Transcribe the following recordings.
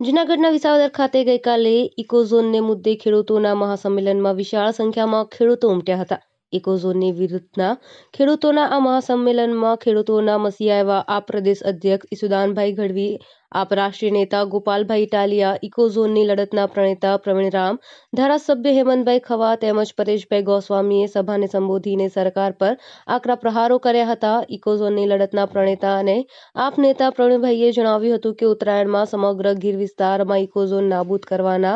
જૂનાગઢના વિસાવદર ખાતે ગઈકાલે ઇકોઝોનને મુદ્દે ખેડૂતોના મહાસંમેલનમાં વિશાળ સંખ્યામાં ખેડૂતો ઉમટ્યા હતા. ઇકોઝોનની વિરુદ્ધના ખેડૂતોના આ મહાસંમેલનમાં ખેડૂતોના મસીહા એવા આ પ્રદેશ અધ્યક્ષ ઈસુદાનભાઈ ગઢવી આપ નેતા ગોપાલભાઈ ઇટાલિયા ઇકોઝોનની લડતના પ્રણેતા પ્રવીણ રામ, ધારાસભ્ય હેમંતભાઈ ખવા તેમજ પરેશભાઈ ગોસ્વામીએ સભાને સંબોધીને સરકાર પર આકરા પ્રહારો કર્યા હતા. ઇકોઝોનની લડતના પ્રણેતા અને આપ નેતા પ્રવીણભાઈએ જણાવ્યું હતું કે ઉત્તરાયણમાં સમગ્ર ગીર વિસ્તારમાં ઇકોઝોન નાબૂદ કરવાના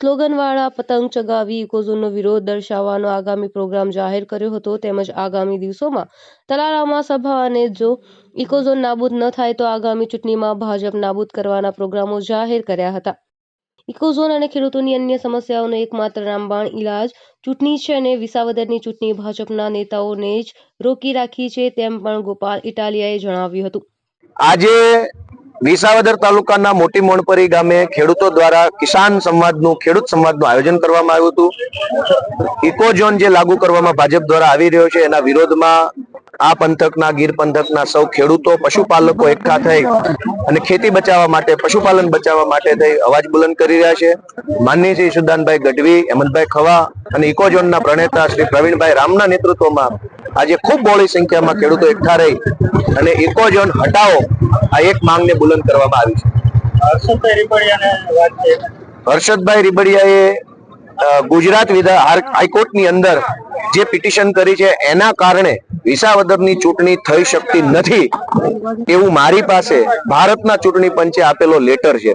સ્લોગનવાળા પતંગ ચગાવી ઇકોઝોનનો વિરોધ દર્શાવવાનો આગામી પ્રોગ્રામ જાહેર કર્યો હતો. તેમજ આગામી દિવસોમાં તલાલામાં સભા અને જો ઇકોઝોન નાબૂદ ન થાય તો આગામી ચૂંટણીમાં ભાજપ નાબૂદ કરવાના પ્રોગ્રામો જાહેર કર્યા હતા. ઇકોઝોન અને ખેડૂતોની અન્ય સમસ્યાઓનો એકમાત્ર રામબાણ ઇલાજ ચૂંટણી છે અને વિસાવદરની ચૂંટણી ભાજપના નેતાઓને જ રોકી રાખી છે તેમ પણ ગોપાલ ઇટાલિયાએ જણાવ્યું હતું. આજે વિસાવદર તાલુકાના મોટી મોણપરી ગામે ખેડૂતો દ્વારા કિસાન સંવાદનું, ખેડૂત સંવાદનું આયોજન કરવામાં આવ્યું હતું. ઇકોઝોન જે લાગુ કરવામાં ભાજપ દ્વારા આવી રહ્યો છે, એના વિરોધમાં આ પંથકના ગીર પંથકના સૌ ખેડૂતો પશુપાલકો એકઠા થઈ અને ખેતી બચાવવા માટે પશુપાલન બચાવવા માટે થઈ અવાજ બુલંદ કરી રહ્યા છે. માનની શ્રી સુદાનભાઈ ગઢવી હેમંતભાઈ ખવા અને ઇકોઝોનના પ્રણેતા શ્રી પ્રવીણભાઈ રામના નેતૃત્વમાં આજે ખૂબ બહોળી સંખ્યામાં ખેડૂતો એકઠા રહી અને ઇકોઝોન હટાવો આ એક માંગને બુલંદ કરવામાં આવી છે. હર્ષદભાઈ રીબડિયાએ ગુજરાત વિધા હાઈકોર્ટની અંદર જે પિટિશન કરી છે એના કારણે વિસાવદરની ચૂંટણી થઈ શકતી નથી એવું મારી પાસે ભારતના ચૂંટણી પંચે આપેલો લેટર છે.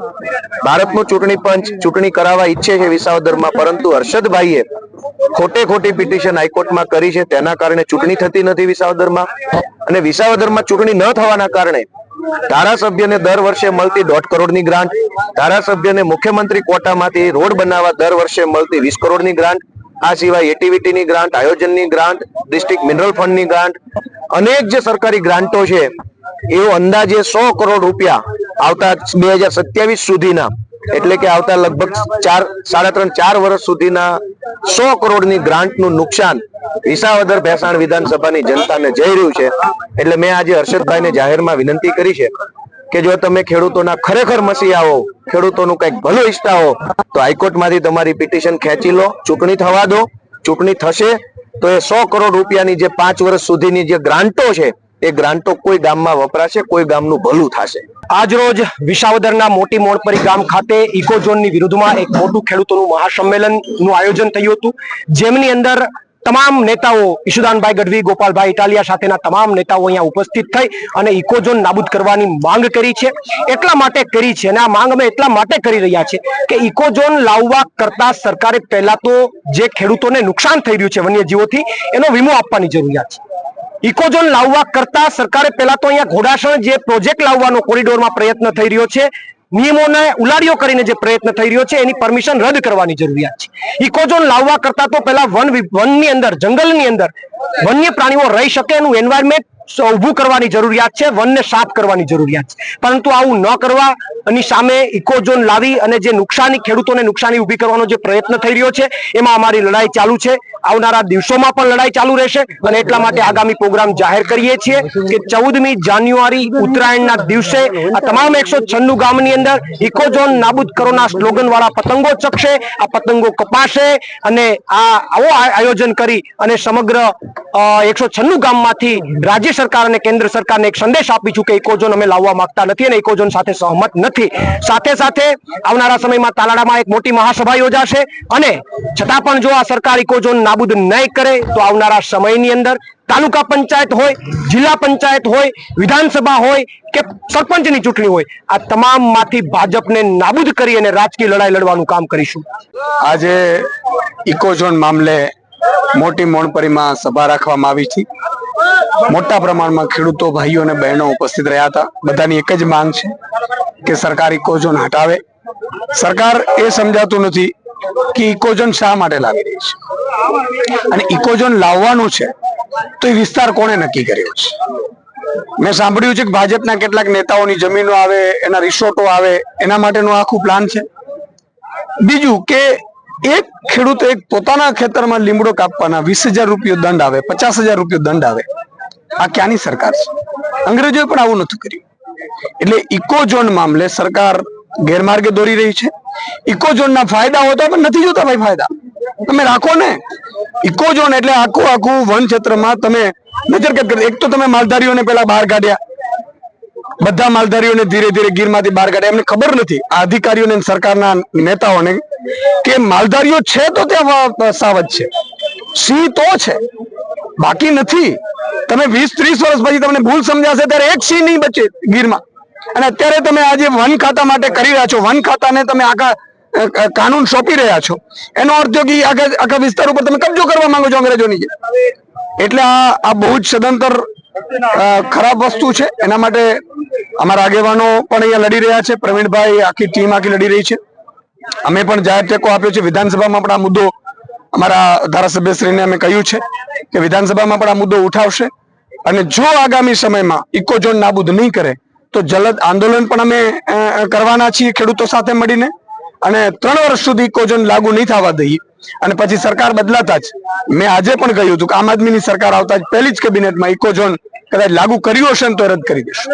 ભારતનું ચૂંટણી પંચ ચૂંટણી કરાવવા ઈચ્છે છે વિસાવદરમાં, પરંતુ હર્ષદભાઈએ ખોટે ખોટી પિટિશન હાઈકોર્ટમાં કરી છે. તેના કારણે ચૂંટણી થતી નથી વિસાવદરમાં અને વિસાવદરમાં ચૂંટણી ન થવાના કારણે ધારાસભ્યને દર વર્ષે મળતી દોઢ કરોડની ગ્રાન્ટ, ધારાસભ્યને મુખ્યમંત્રી કોટામાંથી રોડ બનાવવા દર વર્ષે મળતી વીસ કરોડની ગ્રાન્ટ આ સિવાય એટીવીટીની ગ્રાન્ટ, આયોજનની ગ્રાન્ટ, ડિસ્ટ્રિક્ટ મિનરલ ફંડની ગ્રાન્ટ, અનેક જે સરકારી ગ્રાન્ટો છે એવો અંદાજે સો કરોડ રૂપિયા આવતા બે સુધીના, એટલે કે આવતા લગભગ ચાર, સાડા ત્રણ, ચાર વર્ષ સુધીના સો કરોડની ગ્રાન્ટનું નુકસાન વિસાવદર ભેસાણ વિધાનસભાની જનતાને જઈ રહ્યું છે. એટલે મેં આજે હર્ષદભાઈને જાહેરમાં વિનંતી કરી છે કે જો તમે ખેડૂતોના ખરેખર મસી આવો, ખેડૂતોનું કંઈક ભલું ઈચ્છતા હો, તો હાઈકોર્ટમાંથી તમારી પિટિશન ખેંચી લો, ચૂંટણી થવા દો, ચૂંટણી થશે, તો એ સો કરોડ રૂપિયાની જે પાંચ વર્ષ સુધીની જે ગ્રાન્ટો છે, એ ગ્રાન્ટો કોઈ ગામમાં વપરાશે, કોઈ ગામનું ભલું થશે. આજરોજ વિસાવદરના મોટી મોણપરી ગામ ખાતે ઇકોઝોનની વિરુદ્ધમાં એક મોટું ખેડૂતોનું મહાસંમેલનનું આયોજન થયું હતું. જેમની અંદર તમામ નેતાઓ ઈશુદાનભાઈ ગઢવી, ગોપાલભાઈ ઇટાલિયા સાથેના તમામ નેતાઓ અહીંયા ઉપસ્થિત થઈ અને ઇકોઝોન નાબૂદ કરવાની માંગ કરી છે. એટલા માટે કરી છે અને આ માંગ અમે એટલા માટે કરી રહ્યા છે કે ઇકોઝોન લાવવા કરતા સરકારે પહેલા તો જે ખેડૂતોને નુકસાન થઈ રહ્યું છે વન્યજીવોથી, એનો વીમો આપવાની જરૂરિયાત છે. ઇકોઝોન લાવવા કરતા સરકારે પહેલા તો અહીંયા ઘોડાસણ જે પ્રોજેક્ટ લાવવાનો કોરિડોરમાં પ્રયત્ન થઈ રહ્યો છે નિયમોને ઉલાડીઓ કરીને જે પ્રયત્ન થઈ રહ્યો છે, એની પરમિશન રદ કરવાની જરૂરિયાત છે. ઇકોઝોન લાવવા કરતા તો પહેલા વન વનની અંદર, જંગલની અંદર વન્ય પ્રાણીઓ રહી શકે એનું એન્વાયરમેન્ટ ઊભું કરવાની જરૂરિયાત છે, વનને સાફ કરવાની જરૂરિયાત છે. પરંતુ આવું ન કરવા એની સામે ઇકોઝોન લાવી અને જે નુકસાની, ખેડૂતોને નુકસાની ઊભી કરવાનો જે પ્રયત્ન થઈ રહ્યો છે, એમાં અમારી લડાઈ ચાલુ છે. આવનારા દિવસોમાં પણ લડાઈ ચાલુ રહેશે અને એટલા માટે આગામી પ્રોગ્રામ જાહેર કરીએ છીએ કે ચૌદમી જાન્યુઆરી ઉત્તરાયણના દિવસે આ તમામ એકસો છન્નું ગામની અંદર ઇકોઝોન નાબૂદ કરોના સ્લોગન વાળા પતંગો ચકશે, આ પતંગો કપાશે અને આ આવો આયોજન કરી અને સમગ્ર એકસો છન્નું ગામમાંથી રાજ્ય સરકાર અને કેન્દ્ર સરકારને એક સંદેશ આપીશું કે ઇકોઝોન અમે લાવવા માંગતા નથી અને ઇકોઝોન સાથે સહમત નથી. સાથે સાથે આવનારા સમયમાં તાલાડામાં એક મોટી મહાસભા યોજાશે અને છતાં પણ જો આ સરકાર ઇકોઝોન નાબૂદ નહીં કરે, તો આવનારા સમયની અંદર તાલુકા પંચાયત હોય, જિલ્લા પંચાયત હોય, વિધાનસભા હોય કે સરપંચની ચૂંટણી હોય, આ તમામમાંથી ભાજપને નાબૂદ કરી અને રાજકીય લડાઈ લડવાનું કામ કરીશું. આજે ઇકોઝોન મામલે મોટી મોણપરીમાં સભા રાખવામાં આવી છે. મોટા પ્રમાણમાં ખેડૂતો ભાઈઓ અને બહેનો ઉપસ્થિત રહ્યા હતા. બધાની એક જ માંગ છે કે સરકાર ઇકોઝોન હટાવે. સરકાર એ સમજાતું નથી કે ઇકોઝોન શા માટે લાવી રહી છે? અને ઇકોઝોન લાવવાનું છે તો એ વિસ્તાર કોણે નક્કી કર્યો છે? મેં સાંભળ્યું છે કે ભાજપના કેટલાક નેતાઓની જમીનો આવે, એના રિસોર્ટો આવે, એના માટેનું આખું પ્લાન છે. બીજું કે એક ખેડૂત એક પોતાના ખેતરમાં લીમડો કાપવાના વીસ હજાર રૂપિયો દંડ આવે, પચાસ હજાર રૂપિયો દંડ આવે. આ ક્યાંની સરકાર છે? અંગ્રેજોએ પણ આવું નથી કર્યું. એટલે ઇકોઝોન મામલે સરકાર ગેરમાર્ગે દોરી રહી છે. ઇકોઝોનના ફાયદા હોતા પણ નથી જોતા ભાઈ ફાયદા. તમે રાખો ને. ઇકોઝોન એટલે આખું આખું વન ક્ષેત્રમાં તમે નજર એક તો તમે માલધારીઓને પેલા બહાર કાઢ્યા. બધા માલધારીઓને ધીરે ધીરે ગીરમાંથી બહાર કાઢે. એમને ખબર નથી આ અધિકારીઓને સરકારના નેતાઓને કે માલધારીઓ છે તો ત્યાં સાવજ છે. સિંહ તો છે. બાકી નથી. તમે વીસ ત્રીસ વર્ષ પછી તમને ભૂલ સમજાશે ત્યારે એક સિંહ નહીં બચે ગીરમાં. અને અત્યારે તમે આજે વન ખાતા માટે કરી રહ્યા છો. વન ખાતાને તમે આખા કાનૂન સોંપી રહ્યા છો. એનો અર્થ કે આખા આખા વિસ્તાર ઉપર તમે કબજો કરવા માંગો છો અંગ્રેજોની. એટલે આ આ બહુ જ સદંતર ખરાબ વસ્તુ છે. એના માટે અમારા આગેવાનો પણ અહીંયા લડી રહ્યા છે. પ્રવીણભાઈ આખી ટીમ આખી લડી રહી છે. અમે પણ જાહેર ટેકો આપ્યો છે. વિધાનસભામાં પણ આ મુદ્દો અમારા ધારાસભ્યશ્રીને અમે કહ્યું છે કે વિધાનસભામાં પણ આ મુદ્દો ઉઠાવશે. અને જો આગામી સમયમાં ઇકોઝોન નાબૂદ નહીં કરે, તો જલદ આંદોલન પણ અમે કરવાના છીએ ખેડૂતો સાથે મળીને. અને ત્રણ વર્ષ સુધી ઇકોઝોન લાગુ નહીં થવા દઈએ. અને પછી સરકાર બદલાતા જ. મેં આજે પણ કહ્યું હતું કે આમ આદમીની સરકાર આવતા જ પહેલી જ કેબિનેટમાં ઇકોઝોન કદાચ લાગુ કર્યું હશે ને તો રદ કરી દેશું.